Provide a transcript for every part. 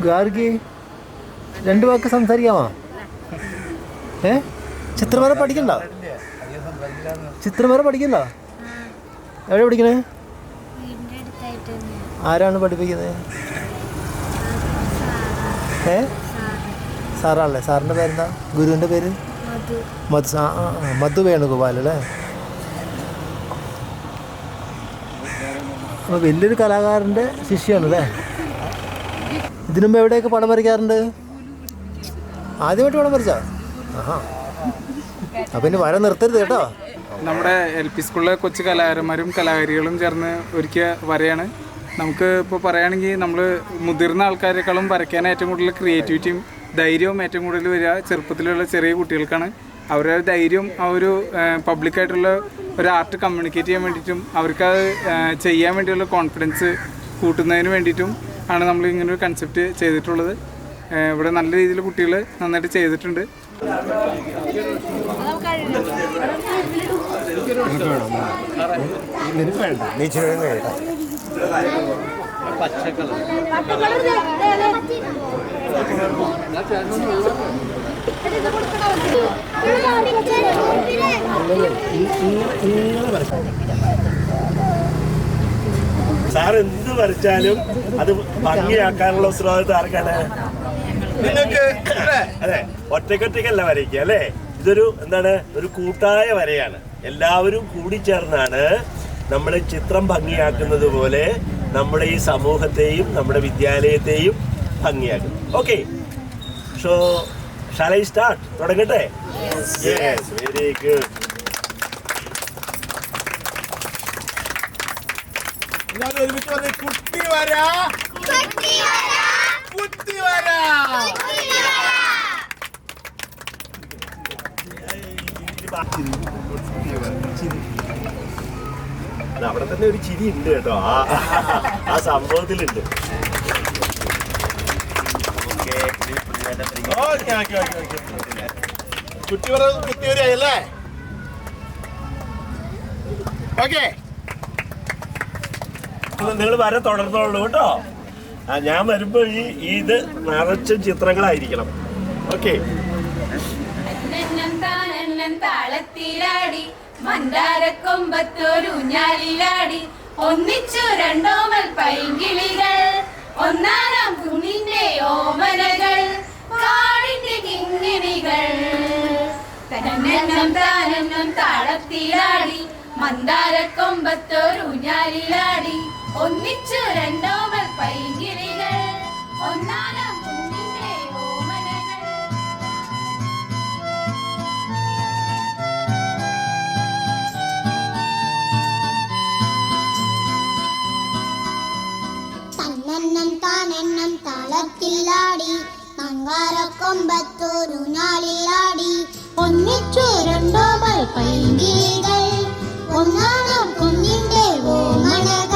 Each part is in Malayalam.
ഗാർഗി രണ്ട് വാക്ക് സംസാരിക്കാമോ? ഏ? ചിത്രവര പഠിക്കണ്ട. ചിത്രവര പഠിക്കണ്ട. എവിടെ പഠിക്കണേ? ആരാണ് പഠിപ്പിക്കുന്നത്? ഏ? സാറാണല്ലേ? സാറിന്റെ പേരെന്താ? ഗുരുവിന്റെ പേര്? മധു. ആ മധു വേണുഗോപാൽ അല്ലേ? അപ്പോൾ വലിയൊരു കലാകാരന്റെ ശിഷ്യാണ് അല്ലേ? ഇതിനു മുമ്പ് എവിടെയൊക്കെ പടം വരയ്ക്കാറുണ്ട് ആദ്യമായിട്ട് പടം വരച്ചാ ആഹാ. അപ്പം ഇനി വര നിർത്തരുത് കേട്ടോ. നമ്മുടെ എൽ പി സ്കൂളിലെ കൊച്ചു കലാകാരന്മാരും കലാകാരികളും ചേർന്ന് ഒരുക്കിയ വരയാണ്. നമുക്ക് ഇപ്പോൾ പറയുകയാണെങ്കിൽ നമ്മൾ മുതിർന്ന ആൾക്കാരെക്കാളും വരയ്ക്കാൻ ഏറ്റവും കൂടുതൽ ക്രിയേറ്റിവിറ്റിയും ധൈര്യവും ഏറ്റവും കൂടുതൽ വരിക ചെറുപ്പത്തിലുള്ള ചെറിയ കുട്ടികൾക്കാണ്. അവരുടെ ധൈര്യം ആ ഒരു പബ്ലിക്കായിട്ടുള്ള ഒരു ആർട്ട് കമ്മ്യൂണിക്കേറ്റ് ചെയ്യാൻ വേണ്ടിയിട്ടും അവർക്ക് അത് ചെയ്യാൻ വേണ്ടിയുള്ള കോൺഫിഡൻസ് കൂട്ടുന്നതിന് വേണ്ടിയിട്ടും ആണ് നമ്മൾ ഇങ്ങനെ ഒരു കൺസെപ്റ്റ് ചെയ്തിട്ടുള്ളത്. ഇവിടെ നല്ല രീതിയിൽ കുട്ടികൾ നന്നായിട്ട് ചെയ്തിട്ടുണ്ട്. സാർ എന്ത് വരച്ചാലും അത് ഭംഗിയാക്കാനുള്ള ഉത്തരവാദിത്വം ആർക്കാണ്? നിങ്ങൾക്ക് അതെ ഒറ്റക്കൊറ്റയ്ക്കല്ല വരയ്ക്കുക അല്ലേ? ഇതൊരു എന്താണ് ഒരു കൂട്ടായ വരയാണ്. എല്ലാവരും കൂടി ചേർന്നാണ് നമ്മൾ ചിത്രം ഭംഗിയാക്കുന്നത് പോലെ നമ്മുടെ ഈ സമൂഹത്തെയും നമ്മുടെ വിദ്യാലയത്തെയും ഭംഗിയാക്കുന്നത്. ഓക്കെ. സോ ഷാലൈ സ്റ്റാർട്ട് തുടങ്ങട്ടെ? യെസ് വെരി ഗുഡ് എല്ലാവരും ഒരുമിച്ച് പറഞ്ഞേ കുട്ടി വരാ ബുദ്ധി വരാ അവിടെ തന്നെ ഒരു ചിരി ഉണ്ട് കേട്ടോ. ആ ആ സംഭവത്തിലുണ്ട്. Okay okay okay okay. കുട്ടി പറഞ്ഞത് കുത്തി വരായല്ലേ ഓക്കെ. നിങ്ങൾ വരെ തുടർന്നോളൂ കേട്ടോ ഞാൻ വരുമ്പോ ഈ ഇത് നിറച്ച ചിത്രങ്ങളായിരിക്കണം. ഓക്കെ. താനെന്നം താളത്തിലാടി മന്ദാരക്കൊമ്പത്തൊരു ഞാലിലാടി. ഒന്നിച്ചു രണ്ടോമൽ പൈങ്കിളികൾ ഒന്നാനാം കുണിന്റെ ഓമനകൾ കാടിന്റെ കിങ്ങിണികൾ. തന്നെന്നം താനെന്നം താളത്തിലാടി മന്ദാരക്കൊമ്പത്തൊരു ഞാലിലാടി. ഒന്നിച്ചു രണ്ടോമൽ പൈങ്കിളികൾ. ഒന്നാനാം കുഞ്ഞിന്റെ ഓമനകൾ. തന്നെന്നം താനെന്നം താളത്തിലാടി മങ്കാരക്കൊമ്പത്തോരു ഞാളിലാടി ഒന്നിച്ചു രണ്ടോ പൈങ്കിളികൾ ഒന്നാണോ കുഞ്ഞിന്റെ ഓമനകൾ.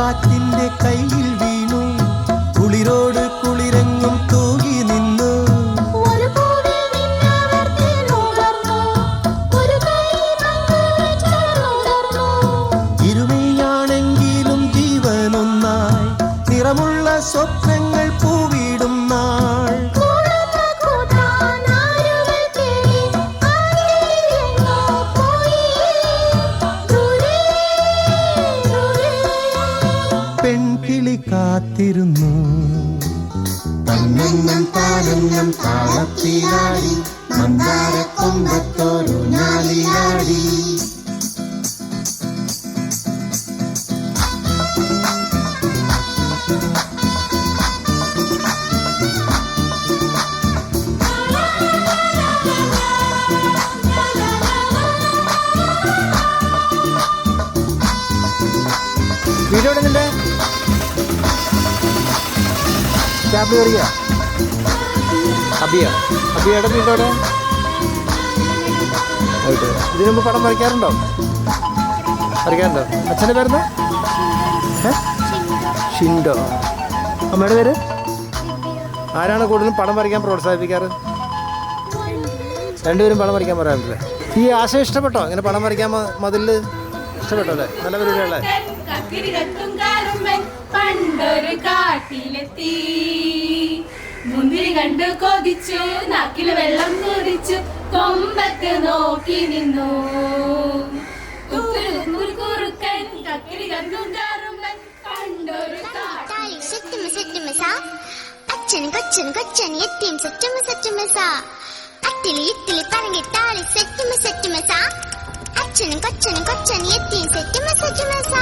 കാറ്റിന്റെ കയ്യിൽ പെൺകിളി കാത്തിരുന്നു. തന്നെന്നും താനെന്നും താളത്തിലാടി മന്ദാര കൊമ്പത്തോരു കയറിയ? അബിയ അബിയുടെ വീട്ടോടെ ഇതിനു മുമ്പ് പടം വരയ്ക്കാറുണ്ടോ? വരയ്ക്കാറുണ്ടോ? അച്ഛന്റെ പേരെന്താ? ഷിൻഡോ. അമ്മയുടെ പേര്? ആരാണ് കൂടുതലും പടം വരയ്ക്കാൻ പ്രോത്സാഹിപ്പിക്കാറ്? രണ്ടുപേരും പടം വരയ്ക്കാൻ പറയാറില്ലേ? ഈ ആശയം ഇഷ്ടപ്പെട്ടോ? ഇങ്ങനെ പടം വരയ്ക്കാൻ മതിൽ ഇഷ്ടപ്പെട്ടോ അല്ലേ? നല്ല പരിപാടിയല്ലേ പണ്ടൊരു കാട്ടിലെത്തി. മുന്തിരി കണ്ടു കൊതിച്ചു നാക്കിൽ വെള്ളം കുടിച്ചു കൊമ്പത്ത് നോക്കി നിന്നു. കുറുക്കൻ കക്കിരി കത്തും കാറുമ്പൻ കണ്ടൊരു സെറ്റുമ സെറ്റുമസ അച്ഛനും കൊച്ചനും കൊച്ചനും എത്തിയും സെറ്റുമ സെറ്റുമസ അട്ടിലി ഇത്തിലി പറങ്ങി താളി സെറ്റുമ സെറ്റുമസ അച്ഛനും കൊച്ചനും കൊച്ചൻ എത്തിയും സെറ്റുമ സെറ്റുമസ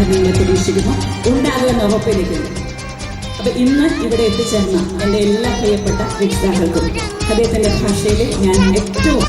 സർക്കാർ നിങ്ങൾ പ്രതീക്ഷിക്കുന്നു ഉണ്ടാകുമെന്ന് ഉറപ്പിരിക്കുന്നു അപ്പൊ ഇന്ന് ഇവിടെ എത്തിച്ചേർന്ന എന്റെ എല്ലാ പ്രിയപ്പെട്ട രക്ഷിതാക്കൾക്കും അദ്ദേഹത്തിന്റെ ഭാഷയിൽ ഞാൻ ഏറ്റവും